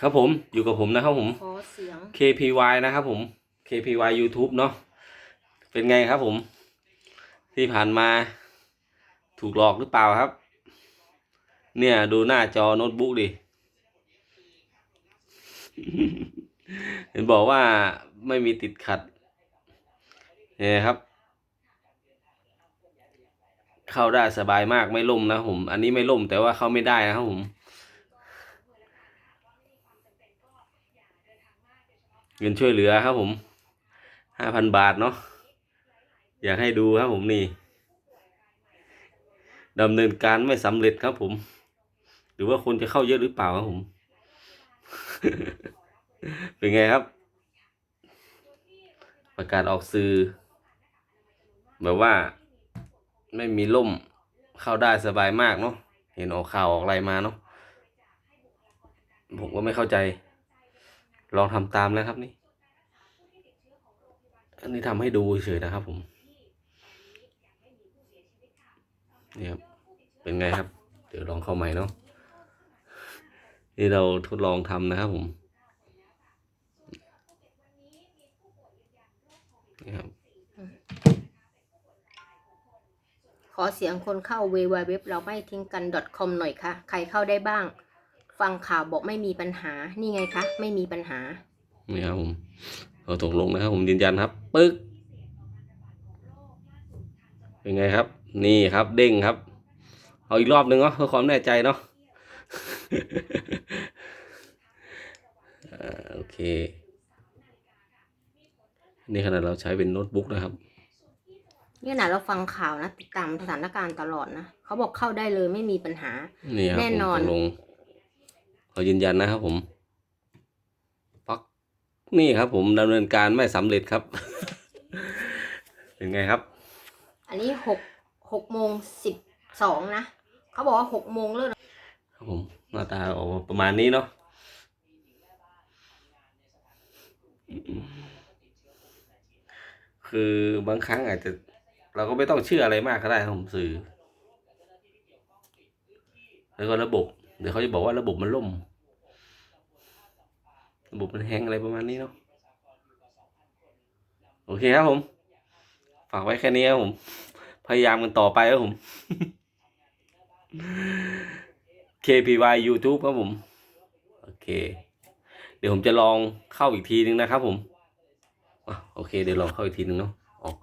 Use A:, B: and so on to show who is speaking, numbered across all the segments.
A: ครับผมอยู่กับผมนะครับผม
B: ขอเสียง
A: KPY นะครับผม KPY YouTube เนาะเป็นไงครับผม ที่ผ่านมาถูกหลอกหรือเปล่าครับ เนี่ยดูหน้าจอโน้ตบุ๊กดิ เห็นบอกว่าไม่มีติดขัดเนี่ยครับ เข้าได้สบายมากไม่ล่มนะครับผม อันนี้ไม่ล่มแต่ว่าเข้าไม่ได้นะครับผม เงินช่วยเหลือครับผมห้าพันบาทเนาะอยากให้ดูครับผมนี่ดำเนินการไม่สำเร็จครับผม หรือว่าคนจะเข้าเยอะหรือเปล่าครับผม เป็นไงครับ ประกาศออกสื่อแบบว่าไม่มีล่มเข้าได้สบายมากเนาะเห็นออกข่าวออกอะไรมาเนาะผมก็ไม่เข้าใจ ลองทำตามแล้วครับนี่ อันนี้ทำให้ดูเฉยนะครับ ผมนี่ครับเป็นไงครับ เดี๋ยวลองเข้าใหม่เนาะนี่เราทดลองทำนะครับผมนี่ครับ
B: ขอเสียงคนเข้า w w w เราไม่ทิ้งกัน .com หน่อยค่ะ ใครเข้าได้บ้าง ฟังข่าวบอกไม่มีปัญหา นี่ไงคะ ไม่มีปัญหา
A: นี่ครับผมเราตกลงนะครับผมยืนยันครับ ปึ๊ก เป็นไงครับ นี่ครับเด้งครับ เอาอีกรอบหนึ่งเนาะเพื่อความแน่ใจเนาะอ่าโอเค นี่ขนาดเราใช้เป็นโน้ตบุ๊กนะครับ
B: นี่ขนาดเราฟังข่าวนะ ติดตามสถานการณ์ตลอดนะ เขาบอกเข้าได้เลยไม่มีปัญหา
A: นี่ครับ
B: แน่
A: ผม
B: นอน
A: ตกลง เขายืนยันนะครับผมปักนี่ครับ ผมดำเนินการไม่สำเร็จครับ เป็นไงครับ
B: อันนี้หกหกโมงสิบสองนะเขาบอกว่าหกโมงเลิก
A: ครับผมหน้าตาออกมาประมาณนี้เนาะคือบางครั้งอาจจะ เราก็ไม่ต้องเชื่ออะไรมากก็ได้ครับผมสื่อ แล้วก็ระบบ เดี๋ยวเขาจะบอกว่าระบบมันล่ม ระบบมันแฮงอะไรประมาณนี้เนาะโอเคครับผม ฝากไว้แค่นี้ครับผม พยายามกันต่อไปครับผม KPY YouTube ครับผม โอเค เดี๋ยวผมจะลองเข้าอีกทีนึงนะครับผมอโอเค เดี๋ยวลองเข้าอีกทีนึงเนาะออก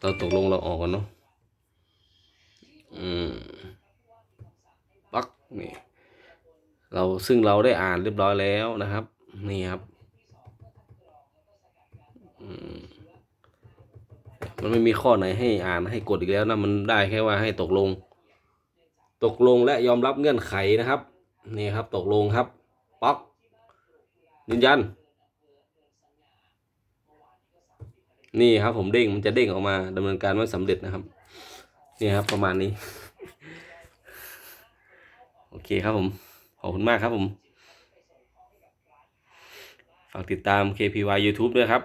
A: เราตกลงเราออกกันเนาะอืม นี่ เราซึ่งเราได้อ่านเรียบร้อยแล้วนะครับ นี่ครับมันไม่มีข้อไหนให้อ่านให้กดอีกแล้วนะมันได้แค่ว่าให้ตกลง ตกลงและยอมรับเงื่อนไขนะครับ นี่ครับ ตกลงครับป๊อกยืนยัน นี่ครับ ผมเด้งมันจะเด้งออกมาดำเนินการไม่สำเร็จนะครับ นี่ครับ ประมาณนี้ โอเคครับผม ขอบคุณมากครับผม ฝากติดตาม KPY YouTube ด้วยครับ